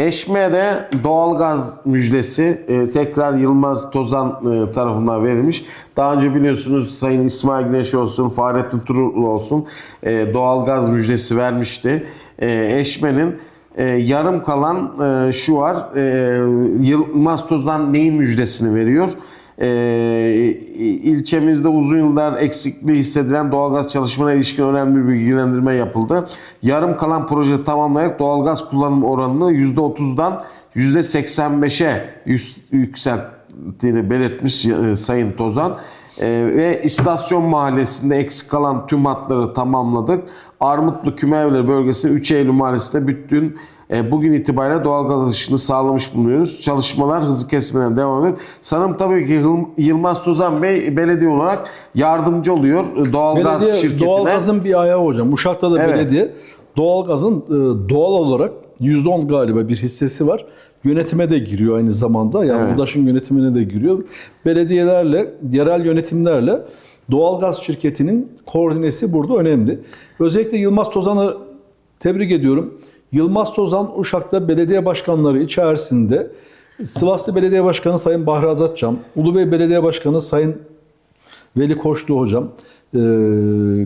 Eşme'de doğalgaz müjdesi e, tekrar Yılmaz Tozan e, tarafından verilmiş. Daha önce biliyorsunuz Sayın İsmail Güneş olsun, Fahrettin Turul olsun e, doğalgaz müjdesi vermişti. E, Eşme'nin e, yarım kalan e, şu var. E, Yılmaz Tozan neyin müjdesini veriyor? E, ilçemizde uzun yıllar eksikliği hissedilen doğalgaz çalışmalarına ilişkin önemli bir bilgilendirme yapıldı. Yarım kalan proje tamamlayarak doğalgaz kullanım oranını %30'dan %85'e yüz- yükselttiğini belirtmiş e, Sayın Tozan. E, ve istasyon mahallesinde eksik kalan tüm hatları tamamladık. Armutlu Kümevleri bölgesinde 3 Eylül mahallesinde bütün bugün itibariyle doğalgaz ışığını sağlamış bulunuyoruz. Çalışmalar hızı kesmeden devam ediyor. Sanırım tabii ki Yıl- Yılmaz Tozan Bey belediye olarak yardımcı oluyor e, doğalgaz Belediye şirketine. doğalgazın bir ayağı hocam. Uşak'ta da Evet. belediye doğalgazın e, doğal olarak %10 galiba bir hissesi var. Yönetime de giriyor aynı zamanda. Yani Evet. UDAŞ'ın yönetimine de giriyor. Belediyelerle, yerel yönetimlerle doğalgaz şirketinin koordinesi burada önemli. Özellikle Yılmaz Tozan'ı tebrik ediyorum. Yılmaz Tozan Uşak'ta belediye başkanları içerisinde Sivaslı Belediye Başkanı Sayın Bahri Azatçam, Ulubey Belediye Başkanı Sayın Veli Koçlu hocam, e,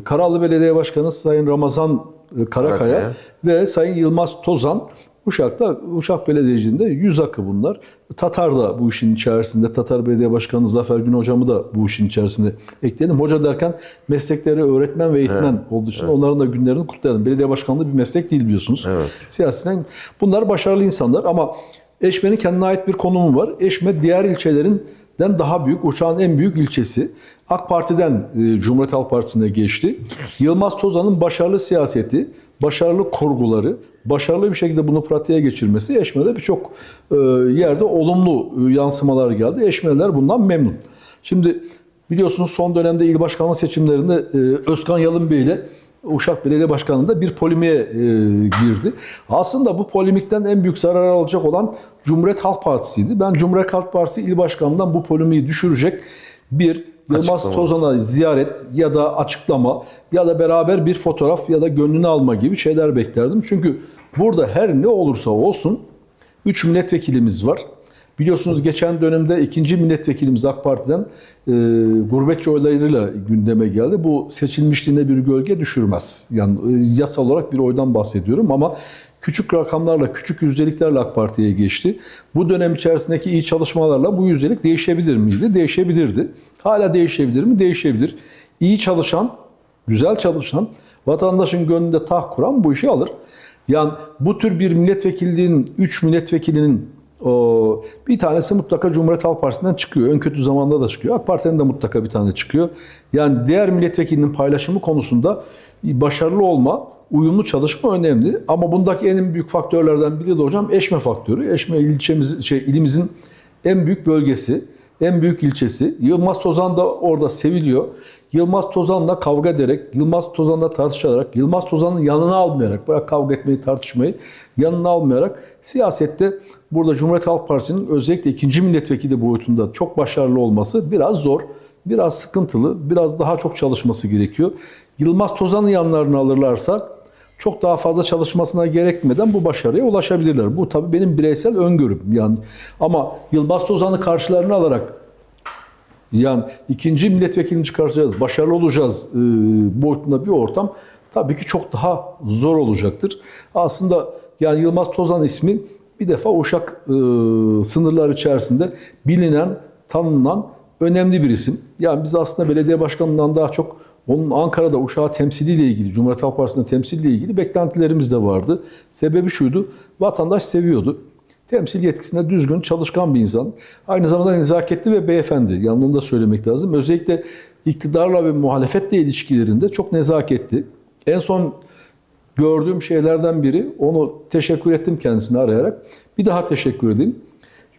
Karallı Belediye Başkanı Sayın Ramazan Karakaya Karakaya. ve Sayın Yılmaz Tozan Uşak'ta Uşak Belediyeci'nde yüz akı bunlar. Tatar da bu işin içerisinde. Tatar Belediye Başkanı Zafer Gün hocamı da bu işin içerisinde ekleyelim. Hoca derken meslekleri öğretmen ve eğitmen olduğu için onların da günlerini kutlayalım. Belediye başkanlığı bir meslek değil biliyorsunuz. Evet. Siyaseten bunlar başarılı insanlar ama Eşme'nin kendine ait bir konumu var. Eşme diğer ilçelerinden daha büyük, Uşak'ın en büyük ilçesi. AK Parti'den e, Cumhuriyet Halk Partisi'ne geçti. Yılmaz Tozan'ın başarılı siyaseti, başarılı kurguları, başarılı bir şekilde bunu pratiğe geçirmesi Eşme'de birçok e, yerde olumlu yansımalar geldi. Eşme'liler bundan memnun. Şimdi biliyorsunuz son dönemde il başkanlığı seçimlerinde e, Özkan Yalın Bey ile Uşak Belediye Başkanı'nda bir polemiğe e, girdi. Aslında bu polemikten en büyük zarar alacak olan Cumhuriyet Halk Partisi'ydi. Ben Cumhuriyet Halk Partisi il başkanından bu polemiği düşürecek bir Yılmaz. Tozan'a ziyaret ya da açıklama ya da beraber bir fotoğraf ya da gönlünü alma gibi şeyler beklerdim. Çünkü burada her ne olursa olsun 3 milletvekilimiz var. Biliyorsunuz geçen dönemde ikinci milletvekilimiz AK Parti'den e, gurbetçi oylarıyla gündeme geldi. Bu seçilmişliğine bir gölge düşürmez. Yani e, yasal olarak bir oydan bahsediyorum ama küçük rakamlarla, küçük yüzdeliklerle AK Parti'ye geçti. Bu dönem içerisindeki iyi çalışmalarla bu yüzdelik değişebilir miydi? Değişebilirdi. Hala değişebilir mi? Değişebilir. İyi çalışan, güzel çalışan, vatandaşın gönlünde taht kuran bu işi alır. Yani bu tür bir milletvekilliğinin, 3 milletvekilinin bir tanesi mutlaka Cumhuriyet Halk Partisi'nden çıkıyor. En kötü zamanda da çıkıyor. AK Parti'den de mutlaka bir tane çıkıyor. Yani diğer milletvekilinin paylaşımı konusunda başarılı olma, uyumlu çalışma önemli. Ama bundaki en büyük faktörlerden biri de hocam eşme faktörü. Eşme ilçemiz, şey, ilimizin en büyük bölgesi, en büyük ilçesi. Yılmaz Tozan da orada seviliyor. Yılmaz Tozan'la kavga ederek, Yılmaz Tozan'la tartışarak, Yılmaz Tozan'ın yanına almayarak, bırak kavga etmeyi, tartışmayı, yanına almayarak siyasette burada Cumhuriyet Halk Partisi'nin özellikle ikinci milletvekili boyutunda çok başarılı olması biraz zor, biraz sıkıntılı, biraz daha çok çalışması gerekiyor. Yılmaz Tozan'ın yanlarına alırlarsa çok daha fazla çalışmasına gerekmeden bu başarıya ulaşabilirler. Bu tabii benim bireysel öngörüm. Yani ama Yılmaz Tozan'ı karşılarına alarak yani ikinci milletvekilini çıkartacağız, başarılı olacağız e, boyutunda bir ortam tabii ki çok daha zor olacaktır. Aslında yani Yılmaz Tozan ismi bir defa Uşak e, sınırları içerisinde bilinen, tanınan önemli bir isim. Yani biz aslında belediye başkanından daha çok onun Ankara'da Uşak'ı temsiliyle ilgili, Cumhuriyet Halk Partisi'nin temsiliyle ilgili beklentilerimiz de vardı. Sebebi şuydu, vatandaş seviyordu. Temsil yetkisinde düzgün, çalışkan bir insan. Aynı zamanda nezaketli ve beyefendi. Yani onu da söylemek lazım. Özellikle iktidarla ve muhalefetle ilişkilerinde çok nezaketli. En son gördüğüm şeylerden biri, onu teşekkür ettim kendisini arayarak. Bir daha teşekkür edeyim.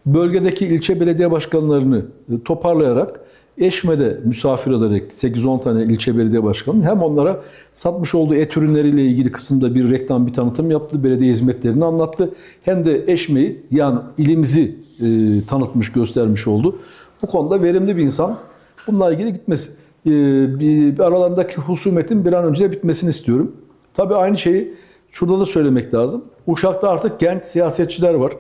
Bölgedeki ilçe belediye başkanlarını e, toparlayarak Eşme'de misafir ederek 8-10 tane ilçe belediye başkanı hem onlara satmış olduğu et ürünleriyle ilgili kısımda bir reklam, bir tanıtım yaptı. Belediye hizmetlerini anlattı. Hem de Eşme'yi yani ilimizi e, tanıtmış, göstermiş oldu. Bu konuda verimli bir insan. Bununla ilgili gitmesi. E, bir aralarındaki husumetin bir an önce bitmesini istiyorum. Tabii aynı şeyi şurada da söylemek lazım. Uşak'ta artık genç siyasetçiler var.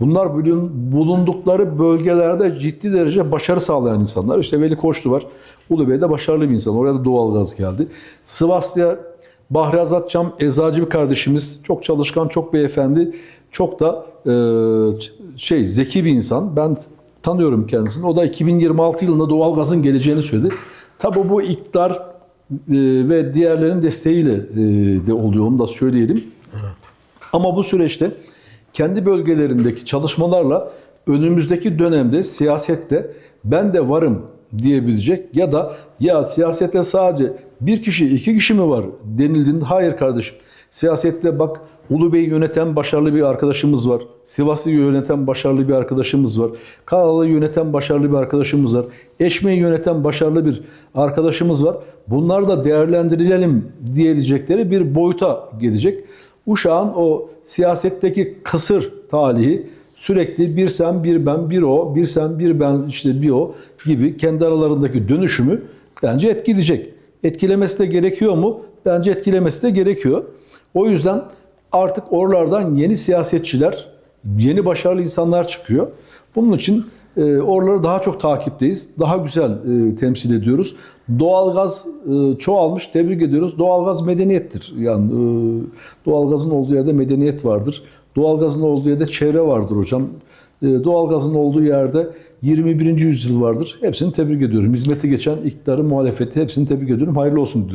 Bunlar bulun- bulundukları bölgelerde ciddi derece başarı sağlayan insanlar. İşte Veli Koçlu var. Ulubey'de başarılı bir insan. Oraya da doğalgaz geldi. Sivas'ta Bahri Azatçam eczacı bir kardeşimiz. Çok çalışkan, çok beyefendi. Çok da e, şey zeki bir insan. Ben tanıyorum kendisini. O da 2026 yılında doğalgazın geleceğini söyledi. Tabii bu iktidar ve diğerlerin desteğiyle e, de oluyor. Onu da söyleyelim. Ama bu süreçte kendi bölgelerindeki çalışmalarla önümüzdeki dönemde siyasette ben de varım diyebilecek ya da ya siyasette sadece bir kişi iki kişi mi var denildiğinde hayır kardeşim siyasette bak Ulubey'i yöneten başarılı bir arkadaşımız var. Sivas'ı yöneten başarılı bir arkadaşımız var. Karalı yöneten başarılı bir arkadaşımız var. Eşme'yi yöneten başarılı bir arkadaşımız var. Bunlar da değerlendirilelim diyecekleri bir boyuta gelecek. Uşağın o siyasetteki kısır talihi sürekli bir sen bir ben bir o bir sen bir ben işte bir o gibi kendi aralarındaki dönüşümü bence etkileyecek. Etkilemesi de gerekiyor mu? Bence etkilemesi de gerekiyor. O yüzden artık oralardan yeni siyasetçiler, yeni başarılı insanlar çıkıyor. Bunun için e, oraları daha çok takipteyiz. Daha güzel e, temsil ediyoruz. Doğalgaz e, çoğalmış. Tebrik ediyoruz. Doğalgaz medeniyettir. Yani e, doğalgazın olduğu yerde medeniyet vardır. Doğalgazın olduğu yerde çevre vardır hocam. E, doğalgazın olduğu yerde 21. yüzyıl vardır. Hepsini tebrik ediyorum. Hizmeti geçen iktidarı, muhalefeti hepsini tebrik ediyorum. Hayırlı olsun diliyorum.